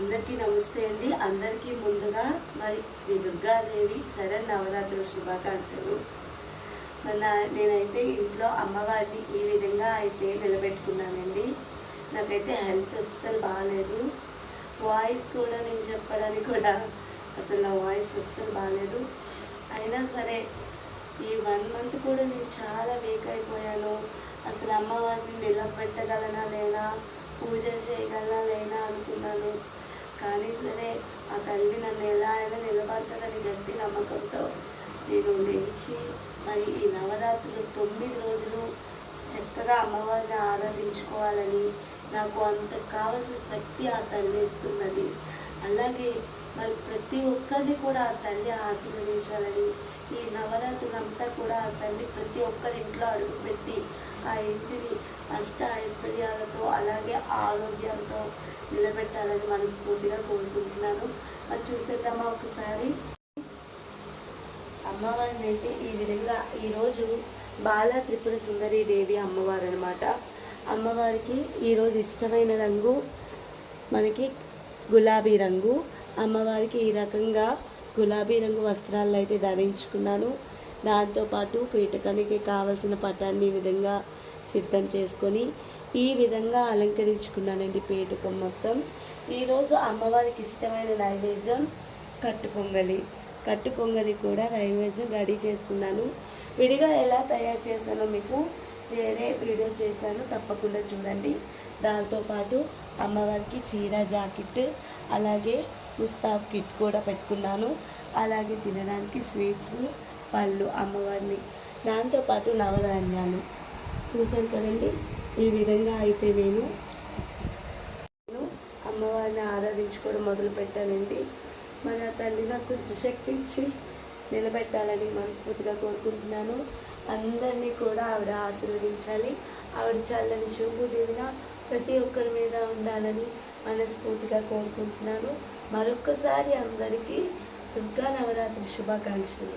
అందరికీ నమస్తే అండి. అందరికీ ముందుగా మరి శ్రీ దుర్గాదేవి శరణ్ నవరాత్రుల శుభాకాంక్షలు. మన నేనైతే ఇంట్లో అమ్మవారిని ఈ విధంగా అయితే నిలబెట్టుకున్నానండి. నాకైతే హెల్త్ అస్సలు బాగాలేదు వాయిస్ కూడా నేను చెప్పడానికి కూడా అసలు నా వాయిస్ అస్సలు బాగాలేదు అయినా సరే ఈ వన్ మంత్ కూడా నేను చాలా వీక్ అయిపోయాను. అసలు అమ్మవారిని నిలబెట్టగలనా లేనా పూజలు చేయగలనా లేనా అనుకున్నాను. కానీ సరే ఆ తల్లి నన్ను ఎలా అయినా నిలబడుతుందని గట్టి నమ్మకంతో నేను లేచి మరి ఈ నవరాత్రులు తొమ్మిది రోజులు చక్కగా అమ్మవారిని ఆరాధించుకోవాలని నాకు అంత కావలసిన శక్తి ఆ తల్లి ఇస్తున్నది. అలాగే మరి ప్రతి ఒక్కరిని కూడా ఆ తల్లి ఆశీర్వదించాలని ఈ నవరాత్రులంతా కూడా ఆ తల్లి ప్రతి ఒక్కరి ఇంట్లో అడుగుపెట్టి ఆ ఇంటిని అష్ట ఐశ్వర్యాలతో అలాగే ఆరోగ్యంతో నిలబెట్టాలని మనస్ఫూర్తిగా కోరుకుంటున్నాను. మరి చూసేద్దామా ఒకసారి? అమ్మవారిని అయితే ఈ విధంగా ఈరోజు బాల త్రిపుర సుందరి దేవి అమ్మవారు అనమాట అమ్మవారికి ఈరోజు ఇష్టమైన రంగు మనకి గులాబీ రంగు అమ్మవారికి ఈ రకంగా గులాబీ రంగు వస్త్రాలను అయితే ధరించుకున్నాను. దాంతోపాటు పీఠకానికి కావలసిన పటాన్ని ఈ విధంగా సిద్ధం చేసుకొని ఈ విధంగా అలంకరించుకున్నానండి పీఠకం మొత్తం. ఈరోజు అమ్మవారికి ఇష్టమైన నైవేద్యం కట్టు పొంగలి. కట్టు పొంగలి కూడా నైవేద్యం రెడీ చేసుకున్నాను. విడిగా ఎలా తయారు చేశానో మీకు వేరే వీడియో చేశాను. తప్పకుండా చూడండి. దాంతోపాటు అమ్మవారికి చీర జాకెట్ అలాగే ముస్తాబ్ కిట్ కూడా పెట్టుకున్నాను. అలాగే తినడానికి స్వీట్స్ పళ్ళు అమ్మవారిని. దాంతోపాటు నవధాన్యాలు. చూశారు కదండి? ఈ విధంగా అయితే నేను నేను అమ్మవారిని ఆరాధించుకోవడం మొదలు పెట్టానండి. మన తల్లి నాకు కొంచెం శక్తి ఇచ్చి నిలబెట్టాలని మనస్ఫూర్తిగా కోరుకుంటున్నాను. అందరినీ కూడా ఆవిడ ఆశీర్వదించాలి. ఆవిడ చల్లని చూపు దీవిన ప్రతి ఒక్కరి మీద ఉండాలని మనస్ఫూర్తిగా కోరుకుంటున్నాను. మరొకసారి అందరికీ దుర్గా నవరాత్రి శుభాకాంక్షలు.